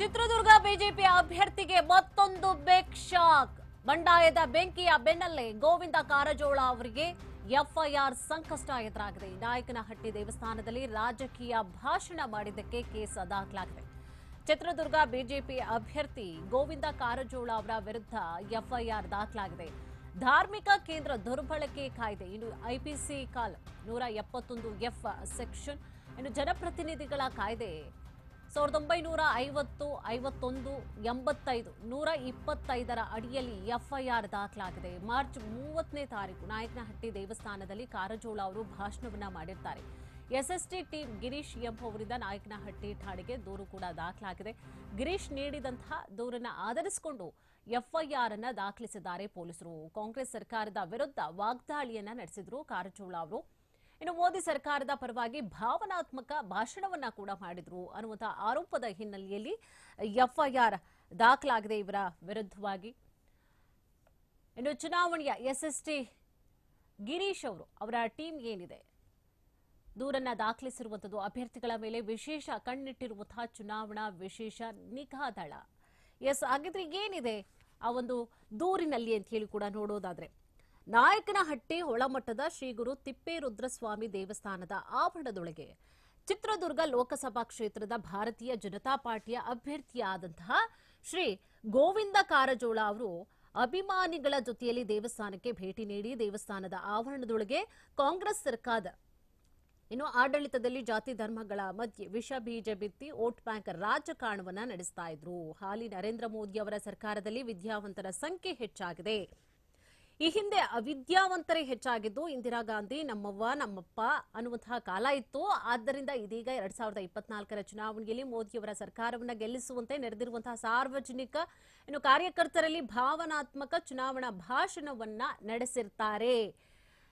Chitradurga BJP ಅಭ್ಯರ್ಥಿಗೆ ಮತ್ತೊಂದು ಬೆಕ್ ಶಾಕ್ ಬಂಡಾಯದ ಬೆಂಕಿಯ ಬೆನ್ನಲ್ಲೇ ಗೋವಿಂದ ಕಾರಜೋಳ ಅವರಿಗೆ ಎಫ್ಐಆರ್ ಸಂಕಷ್ಟ ಎದುರಾಗಿದೆ. ನಾಯಕನಹಟ್ಟಿ ದೇವಸ್ಥಾನದಲ್ಲಿ ರಾಜಕೀಯ ಭಾಷಣ ಮಾಡಿದ್ದಕ್ಕೆ ಕೇಸ್ ದಾಖಲಾಗಿದೆ. ಚಿತ್ರದುರ್ಗ ಬಿಜೆಪಿ ಅಭ್ಯರ್ಥಿ ಗೋವಿಂದ ಕಾರಜೋಳ ಅವರ ವಿರುದ್ಧ ಎಫ್ಐಆರ್ ದಾಖಲಾಗಿದೆ. ಧಾರ್ಮಿಕ ಕೇಂದ್ರ ದುರ್ಬಳಕೆ ಕಾಯ್ದೆ. ಇನ್ನು ಐಪಿಸಿ ಕಾಲ್ ನೂರ ಎಪ್ಪತ್ತೊಂದು ಎಫ್ ಸೆಕ್ಷನ್. ಇನ್ನು ಜನಪ್ರತಿನಿಧಿಗಳ ಕಾಯ್ದೆ ಸಾವಿರದ ಒಂಬೈನೂರ ಐವತ್ತು, ಐವತ್ತೊಂದು, ಎಂಬತ್ತೈದು, ನೂರ ಇಪ್ಪತ್ತೈದರ ಅಡಿಯಲ್ಲಿ ಎಫ್ಐಆರ್ ದಾಖಲಾಗಿದೆ. ಮಾರ್ಚ್ ಮೂವತ್ತನೇ ತಾರೀಕು ನಾಯಕನಹಟ್ಟಿ ದೇವಸ್ಥಾನದಲ್ಲಿ ಕಾರಜೋಳ ಅವರು ಭಾಷಣವನ್ನ ಮಾಡಿರ್ತಾರೆ. ಎಸ್ಎಸ್ಟಿ ಟೀಮ್ ಗಿರೀಶ್ ಎಂಬುವರಿಂದ ನಾಯಕನಹಟ್ಟಿ ಠಾಣೆಗೆ ದೂರು ಕೂಡ ದಾಖಲಾಗಿದೆ. ಗಿರೀಶ್ ನೀಡಿದಂತಹ ದೂರನ್ನ ಆಧರಿಸಿಕೊಂಡು ಎಫ್ಐಆರ್ ಅನ್ನ ದಾಖಲಿಸಿದ್ದಾರೆ ಪೊಲೀಸರು. ಕಾಂಗ್ರೆಸ್ ಸರ್ಕಾರದ ವಿರುದ್ಧ ವಾಗ್ದಾಳಿಯನ್ನ ನಡೆಸಿದ್ರು ಕಾರಜೋಳ ಅವರು. ಇನ್ನು ಮೋದಿ ಸರ್ಕಾರದ ಪರವಾಗಿ ಭಾವನಾತ್ಮಕ ಭಾಷಣವನ್ನ ಕೂಡ ಮಾಡಿದ್ರು ಅನ್ನುವಂತಹ ಆರೋಪದ ಹಿನ್ನೆಲೆಯಲ್ಲಿ ಎಫ್ಐಆರ್ ದಾಖಲಾಗಿದೆ ಇವರ ವಿರುದ್ಧವಾಗಿ. ಇನ್ನು ಚುನಾವಣೆಯ ಎಸ್ಎಸ್ಟಿ ಗಿರೀಶ್ ಅವರು, ಅವರ ಟೀಮ್ ಏನಿದೆ? ದೂರನ್ನ ದಾಖಲಿಸಿರುವಂಥದ್ದು ಅಭ್ಯರ್ಥಿಗಳ ಮೇಲೆ ವಿಶೇಷ ಕಣ್ಣಿಟ್ಟಿರುವಂತಹ ಚುನಾವಣಾ ವಿಶೇಷ ನಿಗಾ ದಳ. ಎಸ್, ಹಾಗಿದ್ರೆ ಏನಿದೆ? ಆ ಒಂದು ದೂರಿನಲ್ಲಿ ಅಂತ ಹೇಳಿ ಕೂಡ ನೋಡೋದಾದ್ರೆ. ನಾಯಕನಹಟ್ಟಿ ಹೊಳಮಠದ ಶ್ರೀ ಗುರು ತಿಪ್ಪೇರುದ್ರಸ್ವಾಮಿ ದೇವಸ್ಥಾನದ ಆವರಣದೊಳಗೆ ಚಿತ್ರದುರ್ಗ ಲೋಕಸಭಾ ಕ್ಷೇತ್ರದ ಭಾರತೀಯ ಜನತಾ ಪಾರ್ಟಿಯ ಅಭ್ಯರ್ಥಿಯಾದಂತಹ ಶ್ರೀ ಗೋವಿಂದ ಕಾರಜೋಳ ಅವರು ಅಭಿಮಾನಿಗಳ ಜೊತೆಯಲ್ಲಿ ದೇವಸ್ಥಾನಕ್ಕೆ ಭೇಟಿ ನೀಡಿ ದೇವಸ್ಥಾನದ ಆವರಣದೊಳಗೆ ಕಾಂಗ್ರೆಸ್ ಸರ್ಕಾರದ ಇನ್ನು ಆಡಳಿತದಲ್ಲಿ ಜಾತಿ ಧರ್ಮಗಳ ಮಧ್ಯೆ ವಿಷ ಬೀಜ ಬಿತ್ತಿ ವೋಟ್ ಬ್ಯಾಂಕ್ ರಾಜಕಾರಣವನ್ನ ನಡೆಸ್ತಾ ಇದ್ರು. ಹಾಲಿ ನರೇಂದ್ರ ಮೋದಿ ಅವರ ಸರ್ಕಾರದಲ್ಲಿ ವಿದ್ಯಾವಂತರ ಸಂಖ್ಯೆ ಹೆಚ್ಚಾಗಿದೆ. ಈ ಹಿಂದೆ ಅವಿದ್ಯಾವಂತರೇ ಹೆಚ್ಚಾಗಿದ್ದು, ಇಂದಿರಾ ಗಾಂಧಿ ನಮ್ಮವ್ವ, ನಮ್ಮಪ್ಪ ಅನ್ನುವಂತಹ ಕಾಲ ಇತ್ತು. ಆದ್ದರಿಂದ ಇದೀಗ ಎರಡ್ ಸಾವಿರದ ಇಪ್ಪತ್ನಾಲ್ಕರ ಚುನಾವಣೆಯಲ್ಲಿ ಮೋದಿಯವರ ಸರ್ಕಾರವನ್ನ ಗೆಲ್ಲಿಸುವಂತೆ ನಡೆದಿರುವಂತಹ ಸಾರ್ವಜನಿಕ ಇನ್ನು ಕಾರ್ಯಕರ್ತರಲ್ಲಿ ಭಾವನಾತ್ಮಕ ಚುನಾವಣಾ ಭಾಷಣವನ್ನ ನಡೆಸಿರ್ತಾರೆ.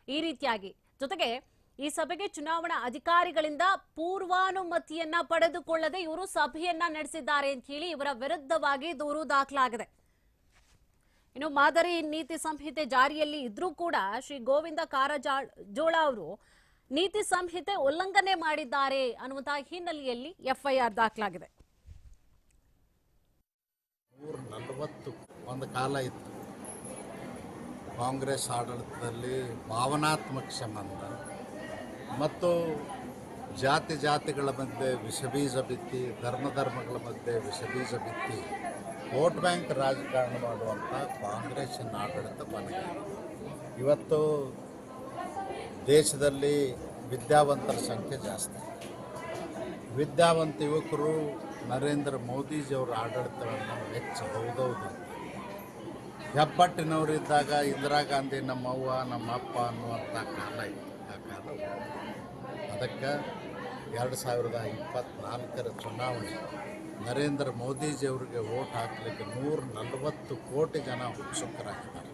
ಈ ರೀತಿಯಾಗಿ ಜೊತೆಗೆ ಈ ಸಭೆಗೆ ಚುನಾವಣಾ ಅಧಿಕಾರಿಗಳಿಂದ ಪೂರ್ವಾನುಮತಿಯನ್ನ ಪಡೆದುಕೊಳ್ಳದೆ ಇವರು ಸಭೆಯನ್ನ ನಡೆಸಿದ್ದಾರೆ ಅಂತ ಹೇಳಿ ಇವರ ವಿರುದ್ಧವಾಗಿ ದೂರು ದಾಖಲಾಗಿದೆ. ಇನ್ನು ಮಾದರಿ ನೀತಿ ಸಂಹಿತೆ ಜಾರಿಯಲ್ಲಿ ಇದ್ರೂ ಕೂಡ ಶ್ರೀ ಗೋವಿಂದ ಕಾರಜೋಳ ಅವರು ನೀತಿ ಸಂಹಿತೆ ಉಲ್ಲಂಘನೆ ಮಾಡಿದ್ದಾರೆ ಅನ್ನುವಂತಹ ಹಿನ್ನೆಲೆಯಲ್ಲಿ ಎಫ್ಐಆರ್ ದಾಖಲಾಗಿದೆ. ಒಂದು ಕಾಲ ಕಾಂಗ್ರೆಸ್ ಆಡಳಿತದಲ್ಲಿ ಭಾವನಾತ್ಮಕ ಸಂಬಂಧ ಮತ್ತು ಜಾತಿ ಜಾತಿಗಳ ಮಧ್ಯೆ ವಿಷಬೀಜ ಬಿತ್ತಿ, ಧರ್ಮ ಧರ್ಮಗಳ ಮಧ್ಯೆ ವಿಷಬೀಜ ಬಿತ್ತಿ ವೋಟ್ ಬ್ಯಾಂಕ್ ರಾಜಕಾರಣ ಮಾಡುವಂಥ ಕಾಂಗ್ರೆಸ್ಸಿನ ಆಡಳಿತ ಕೊನೆಗೆ ಇವತ್ತು ದೇಶದಲ್ಲಿ ವಿದ್ಯಾವಂತರ ಸಂಖ್ಯೆ ಜಾಸ್ತಿ. ವಿದ್ಯಾವಂತ ಯುವಕರು ನರೇಂದ್ರ ಮೋದಿಜಿಯವರ ಆಡಳಿತವನ್ನು ಹೌದೌದು. ಹೆಬ್ಬಟ್ಟಿನವರಿದ್ದಾಗ ಇಂದಿರಾ ಗಾಂಧಿ ನಮ್ಮವ್ವ, ನಮ್ಮಪ್ಪ ಅನ್ನುವಂಥ ಕಾಲ ಇತ್ತು. ಆ ಕಾಲ. ಅದಕ್ಕೆ ಎರಡು ಸಾವಿರದ ಇಪ್ಪತ್ತ್ನಾಲ್ಕರ ಚುನಾವಣೆ. ನರೇಂದ್ರ ಮೋದಿಜಿಯವರಿಗೆ ವೋಟ್ ಹಾಕಲಿಕ್ಕೆ ನೂರ ನಲವತ್ತು ಕೋಟಿ ಜನ ಉತ್ಸುಕರಾಗಿದ್ದಾರೆ.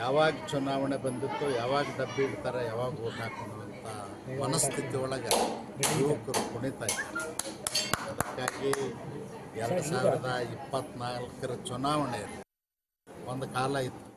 ಯಾವಾಗ ಚುನಾವಣೆ ಬಂದಿತ್ತು, ಯಾವಾಗ ಡಬ್ಬಿ ಇಡ್ತಾರೆ, ಯಾವಾಗ ಓಟ್ ಹಾಕೋಣ ಅಂತ ಮನಸ್ಥಿತಿ ಒಳಗೆ ಯುವಕರು ಕುಣಿತಾ ಇದ್ದಾರೆ. ಅದಕ್ಕಾಗಿ ಎರಡು ಸಾವಿರದ ಇಪ್ಪತ್ತ್ನಾಲ್ಕರ ಚುನಾವಣೆ ಒಂದು ಕಾಲ ಇತ್ತು.